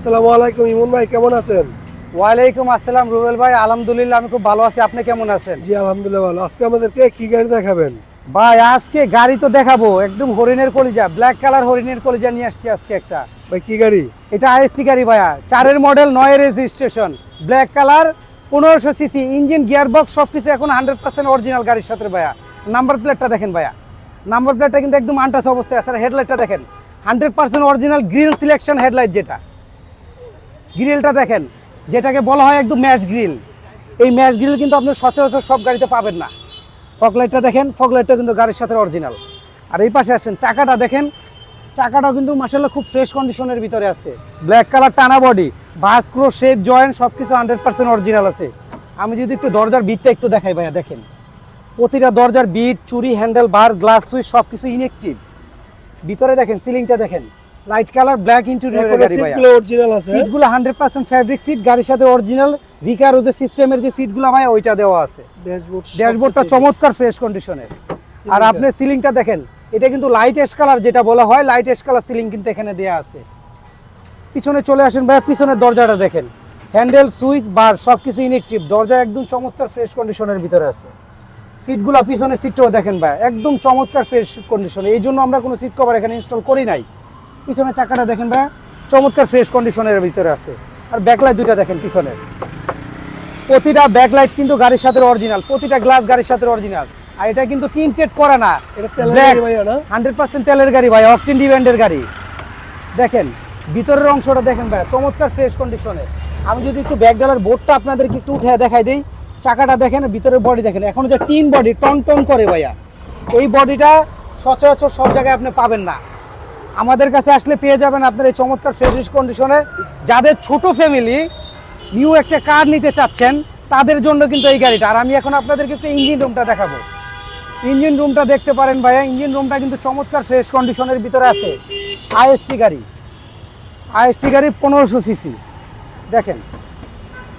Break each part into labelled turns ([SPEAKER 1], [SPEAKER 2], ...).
[SPEAKER 1] আসসালামু আলাইকুম ইমন ভাই কেমন আছেন?
[SPEAKER 2] ওয়ালাইকুম আসসালাম রুবেল ভাই। আলহামদুলিল্লাহ আমি খুব ভালো আছি। আপনি কেমন আছেন?
[SPEAKER 1] জি আলহামদুলিল্লাহ ভালো। আজকে আমাদেরকে কি গাড়ি দেখাবেন?
[SPEAKER 2] ভাই আজকে গাড়ি তো দেখাবো। একদম হরিণের কলিজা ব্ল্যাক কালার হরিণের কলিজা নিয়ে আসছি আজকে একটা।
[SPEAKER 1] ভাই কি গাড়ি?
[SPEAKER 2] এটা আইএসটি গাড়ি ভাইয়া। চারের মডেল নয় রেজিস্ট্রেশন ব্ল্যাক কালার পনেরোশো সিসি ইঞ্জিন গিয়ারবক্স সব কিছু এখন হান্ড্রেড পার্সেন্ট অরিজিনাল গাড়ির সাথে ভাইয়া। নাম্বার প্লেটটা দেখেন ভাইয়া। নাম্বার প্লেটটা কিন্তু একদম আনটাস অবস্থায় আছে। হেডলাইটটা দেখেন। Hundred percent original grill selection headlight যেটা। গ্রিলটা দেখেন, যেটাকে বলা হয় একদম ম্যাচ গ্রিল। এই ম্যাচ গ্রিল কিন্তু আপনি সচরাচর সব গাড়িতে পাবেন না। ফগলাইটটা দেখেন ফগলাইটটা কিন্তু গাড়ির সাথে অরিজিনাল আর এই পাশে আসেন, চাকাটা দেখেন, চাকাটাও কিন্তু মাসাল্লাহ খুব ফ্রেশ কন্ডিশনের ভিতরে আছে। ব্ল্যাক কালার টানা বডি ভাস্ক্রো শেপ জয়েন্ট সব কিছু হান্ড্রেড পার্সেন্ট অরিজিনাল আছে। আমি যদি একটু দরজার বিটটা একটু দেখাই ভাইয়া, দেখেন। প্রতিটা দরজার বিট চুরি হ্যান্ডেল বার গ্লাস সুইচ সব কিছু ইনেকটিভ ভিতরে দেখেন সিলিংটা দেখেন। লাইট কালার ব্ল্যাক ইন্টেরিয়র গাড়ি ভাইয়া।
[SPEAKER 1] সিটগুলো অরিজিনাল আছে
[SPEAKER 2] সিটগুলো হান্ড্রেড পার্সেন্ট ফ্যাব্রিক সিট গাড়ির সাথে অরিজিনাল রিকারো যে সিস্টেমের যে সিটগুলো ভাই ওইটা দেওয়া আছে।
[SPEAKER 1] ড্যাশবোর্ড
[SPEAKER 2] ড্যাশবোর্ডটা চমৎকার ফ্রেশ কন্ডিশনের আর আপনি সিলিংটা দেখেন এটা কিন্তু লাইট এস কালার যেটা বলা হয় লাইট এস কালার সিলিং কিন্তু এখানে দেওয়া আছে। পিছনে চলে আসেন ভাই পিছনের দরজাটা দেখেন। হ্যান্ডেল সুইচ বার সব কিছু ইনেকটিভ দরজা একদম চমৎকার ফ্রেশ কন্ডিশনের ভিতরে আছে। সিটগুলো পিছনের সিটটাও দেখেন ভাই একদম চমৎকার ফ্রেশ কন্ডিশনে এই জন্য আমরা কোনো সিট কভার এখানে ইনস্টল করি নাই। পিছনের চাকাটা দেখেন ভাই চমৎকার ফ্রেশ কন্ডিশনের ভিতরে আছে। আর ব্যাকলাইট দুইটা দেখেন পিছনের প্রতিটা ব্যাকলাইট কিন্তু গাড়ির সাথে অরিজিনাল প্রতিটা গ্লাস গাড়ির সাথে অরিজিনাল আর এটা কিন্তু টিনটেড করা না।
[SPEAKER 1] না?
[SPEAKER 2] 100% তেলের গাড়ি ভাই অকটেন ডিভেন্ডের গাড়ি। দেখেন ভিতরের অংশটা দেখেন ভাই চমৎকার ফ্রেশ কন্ডিশনে আমি যদি একটু ব্যাক ডালার বোর্ডটা আপনাদেরকে একটু উঠে দেখাই দেই চাকাটা দেখেন ভিতরের বডি দেখেন। এখন যে তিন বডি টন টন করে ভাইয়া। এই বডিটা সচরাচর সব জায়গায় আপনি পাবেন না। আমাদের কাছে আসলে পেয়ে যাবেন আপনার এই চমৎকার ফ্রেশ কন্ডিশনে যাদের ছোট ফ্যামিলি নিউ একটা কার নিতে চাচ্ছেন, তাদের জন্য কিন্তু এই গাড়িটা। আর আমি এখন আপনাদেরকে একটু ইঞ্জিন রুমটা দেখাবো। ইঞ্জিন রুমটা দেখতে পারেন ভাইয়া। ইঞ্জিন রুমটা কিন্তু চমৎকার ফ্রেশ কন্ডিশনের ভিতরে আছে। আইএসটি গাড়ি। আইএসটি গাড়ি পনেরোশো সিসি দেখেন।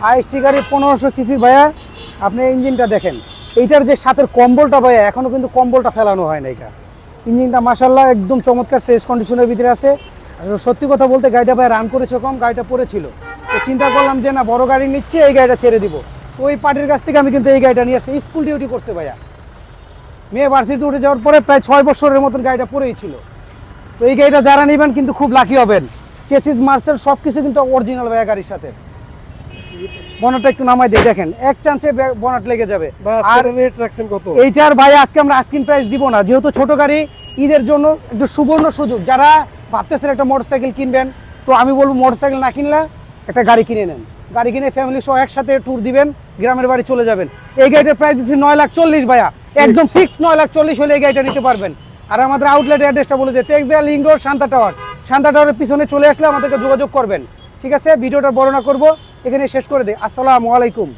[SPEAKER 2] আইএসটি গাড়ি পনেরোশো সিসি ভাইয়া। আপনি ইঞ্জিনটা দেখেন। এইটার যে সাথের কম্বলটা ভাইয়া এখনও কিন্তু কম্বলটা ফেলানো হয় না এটা ইঞ্জিনটা মাসাল্লাহ একদম চমৎকার ফ্রেশ কন্ডিশনের ভিতরে আছে। সত্যি কথা বলতে গাড়িটা ভাই রান করেছে কম, গাড়িটা পড়েছিল। তো চিন্তা করলাম যে না, বড় গাড়ি নিচ্ছে, এই গাড়িটা ছেড়ে দিব। ওই পার্টির কাছ থেকে আমি কিন্তু এই গাড়িটা নিয়ে আসছি। স্কুল ডিউটি করছে ভাইয়া। মেয়ে ভার্সিটি উঠে যাওয়ার পরে প্রায় ছয় বছরের মতন গাড়িটা পড়েই ছিল। তো এই গাড়িটা যারা নেবেন কিন্তু খুব লাকি হবেন। চেসিস মার্সেল সব কিছু কিন্তু অরিজিনাল ভাইয়া গাড়ির সাথে। বনাটা একটু নামাই দিয়ে দেখেন। এক চান্সে বনাট লেগে যাবে। আর
[SPEAKER 1] রেট রাখছেন কত?
[SPEAKER 2] এইটার ভাই আজকে আমরা আস্কিন প্রাইস দিব না। যেহেতু ছোট গাড়ি ঈদের জন্য একটু সুবর্ণ সুযোগ। যারা ভাবতেছেন একটা মোটরসাইকেল কিনবেন তো আমি বলব মোটরসাইকেল না কিনলে একটা গাড়ি কিনে নেন। গাড়ি কিনে ফ্যামিলি সহ একসাথে ট্যুর দিবেন গ্রামের বাড়ি চলে যাবেন। এই গাড়িটার প্রাইস দিচ্ছি নয় লাখ চল্লিশ ভাইয়া। একদম ফিক্স নয় লাখ চল্লিশ হলে এই গাড়িটা নিতে পারবেন। আর আমাদের আউটলেট অ্যাড্রেসটা বলে যে টেক্সা লিঙ্গোর শান্তা টাওয়ার শান্তা টাওয়ারের পিছনে চলে আসলে আমাদেরকে যোগাযোগ করবেন। ঠিক আছে ভিডিওটা বর্ণনা করব এখানে শেষ করে দিই আসসালামু আলাইকুম।